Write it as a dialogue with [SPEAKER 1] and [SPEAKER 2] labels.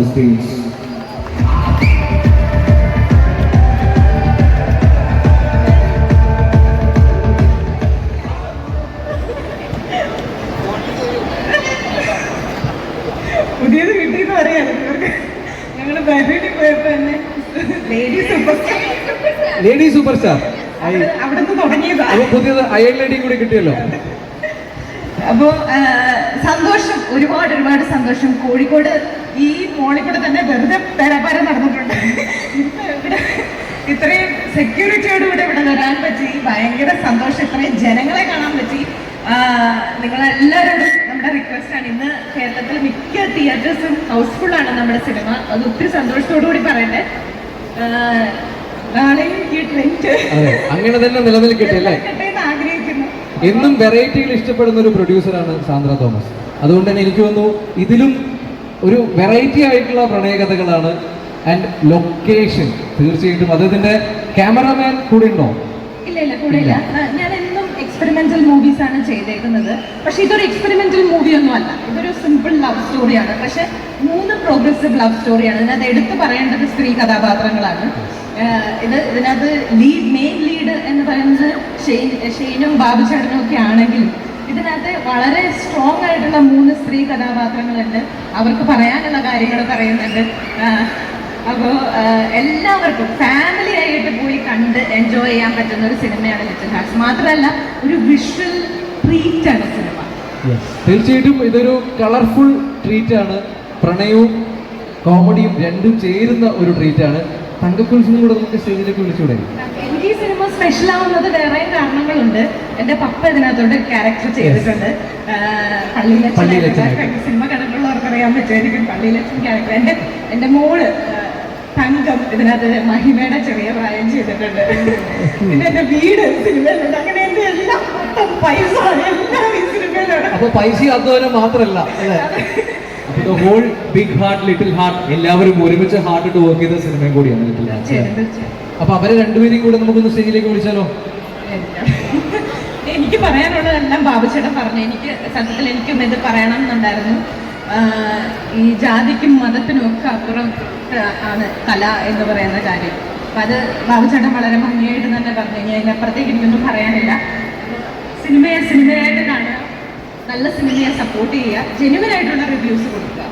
[SPEAKER 1] the stage.
[SPEAKER 2] പുതിയത് കിട്ടിയെന്ന് പറയാലോ ഇവർക്ക് ഞങ്ങൾ ബഹറിനിൽ പോയപ്പോ തന്നെ lady super
[SPEAKER 1] lady super star
[SPEAKER 2] അവിടെ നിന്ന് തുടങ്ങിയതാ.
[SPEAKER 1] അപ്പൊ പുതിയത് അയൽ ലേഡി കൂടി കിട്ടിയല്ലോ.
[SPEAKER 2] അപ്പോ സന്തോഷം ഒരുപാട് ഒരുപാട് സന്തോഷം. കോഴിക്കോട് ഈ മോളിൽ കൂടെ തന്നെ വെറുതെ പെരപര നടന്നിട്ടുണ്ട്. ഇത്രയും സെക്യൂരിറ്റിയോട് കൂടെ ഇവിടെ വരാൻ പറ്റി ഭയങ്കര സന്തോഷം. ഇത്രയും ജനങ്ങളെ കാണാൻ പറ്റി. നിങ്ങളെല്ലാവരോടും നമ്മുടെ റിക്വസ്റ്റ് ആണ്. ഇന്ന് കേരളത്തിൽ മിക്ക തിയേറ്റേഴ്സും ഹൗസ്ഫുൾ ആണ് നമ്മുടെ സിനിമ അത് ഒത്തിരി സന്തോഷത്തോടു കൂടി പറയട്ടെ. നാളെയും ഈ ട്രെൻഡ്
[SPEAKER 1] അങ്ങനെ തന്നെ നിലനിൽക്കട്ടെ അല്ലേ?
[SPEAKER 2] ആഗ്രഹിക്കുന്നു.
[SPEAKER 1] എന്നും വെറൈറ്റികൾ ഇഷ്ടപ്പെടുന്ന ഒരു പ്രൊഡ്യൂസറാണ് സാന്ദ്ര തോമസ്. അതുകൊണ്ട് തന്നെ എനിക്ക് തോന്നുന്നു ഇതിലും ഒരു വെറൈറ്റി ആയിട്ടുള്ള പ്രണയകഥകളാണ്. ആൻഡ് ലൊക്കേഷൻ തീർച്ചയായിട്ടും അദ്ദേഹത്തിന്റെ ക്യാമറമാൻ കൂടെ ഉണ്ടോ?
[SPEAKER 2] ഇല്ല ഇല്ല കൂടെ ഇല്ല. ഞാൻ എന്നും എക്സ്പെരിമെന്റൽ മൂവീസ് ആണ് ചെയ്തേക്കുന്നത്. പക്ഷെ ഇതൊരു എക്സ്പെരിമെന്റൽ മൂവി ഒന്നും അല്ല. ഇതൊരു സിമ്പിൾ ലവ് സ്റ്റോറിയാണ് പക്ഷെ മൂന്ന് പ്രോഗ്രസീവ് ലവ് സ്റ്റോറിയാണ് ഇതിനകത്ത് എടുത്തു പറയേണ്ടത് സ്ത്രീ കഥാപാത്രങ്ങളാണ്. ഇത് ഇതിനകത്ത് ലീഡ് മെയിൻ ലീഡ് എന്ന് പറയുന്നത് ഷെയ്ൻ ഷെയ്നും ബാബു ചേട്ടനും ഒക്കെ ആണെങ്കിലും ഇതിനകത്ത് വളരെ സ്ട്രോങ് ആയിട്ടുള്ള മൂന്ന് സ്ത്രീ കഥാപാത്രങ്ങളുണ്ട്. അവർക്ക് പറയാനുള്ള കാര്യങ്ങൾ പറയുന്നുണ്ട് അപ്പോൾ എല്ലാവർക്കും ഫാമിലി ആയിട്ട് പോയി കണ്ട് എൻജോയ് ചെയ്യാൻ പറ്റുന്ന ഒരു സിനിമയാണ് ലിറ്റിൽ ഹാർട്സ് മാത്രമല്ല ഒരു വിഷ്വൽ ട്രീറ്റ് ആണ് സിനിമ.
[SPEAKER 1] തീർച്ചയായിട്ടും ഇതൊരു കളർഫുൾ ട്രീറ്റ് ആണ്. പ്രണയവും കോമഡിയും രണ്ടും ചേരുന്ന ഒരു ട്രീറ്റ് ആണ്. തങ്കക്കുരിശിനും കൂടെ നമുക്ക് സ്റ്റേജിലേക്ക് വിളിച്ചുകൂടെ?
[SPEAKER 2] സ്പെഷ്യൽ ആവുന്നത് വേറെ കാരണങ്ങളുണ്ട്. എന്റെ പപ്പ ഇതിനകത്തോട്ട് ക്യാരക്ടർ ചെയ്തിട്ടുണ്ട്. ആഹ് പള്ളിയിലച്ഛൻ സിനിമ കടകളിലവർക്ക് അറിയാൻ പറ്റുമായിരിക്കും. പള്ളിയിലച്ഛൻ ക്യാരക്ടർ എന്റെ എന്റെ മോൾ തങ്കം ഇതിനകത്ത് മഹിമയുടെ ചെറിയ പ്രായം ചെയ്തിട്ടുണ്ട്. പിന്നെ എന്റെ വീട് സിനിമയിലുണ്ട്. അങ്ങനെ എന്റെ എല്ലാം മൊത്തം പൈസ എല്ലാം ഈ സിനിമയിലുണ്ട്
[SPEAKER 1] അപ്പോൾ പൈസ അധ്വാനം മാത്രമല്ല അപ്പൊ whole big heart little heart എല്ലാവരും ഒരുമിച്ച് ഹാർട്ട് ഇട്ട് വർക്ക് ചെയ്ത സിനിമയും കൂടിയാണ് ലിറ്റിൽ ഹാർട്ട്. അപ്പൊ അവരെ രണ്ടുപേരെയും കൂടെ നമുക്കൊന്ന് സ്റ്റേജിലേക്ക് വിളിച്ചാലോ?
[SPEAKER 2] എനിക്ക് പറയാനുള്ളതെല്ലാം ബാബുച്ചേട്ടൻ പറഞ്ഞു. എനിക്ക് സത്യത്തിൽ എനിക്കും ഇത് പറയണം എന്നുണ്ടായിരുന്നു ഈ ജാതിക്കും മതത്തിനും ഒക്കെ അപ്പുറം ആണ് കല എന്ന് പറയുന്ന കാര്യം. അപ്പം അത് ബാബുച്ചേട്ടൻ വളരെ ഭംഗിയായിട്ട് തന്നെ പറഞ്ഞു. ഇനി അതിനപ്പുറത്തേക്ക് എനിക്കൊന്നും പറയാനില്ല. സിനിമയെ സിനിമയായിട്ട് കാണുക നല്ല സിനിമയെ സപ്പോർട്ട് ചെയ്യുക ജെനുവൻ ആയിട്ടുള്ള റിവ്യൂസ് കൊടുക്കുക.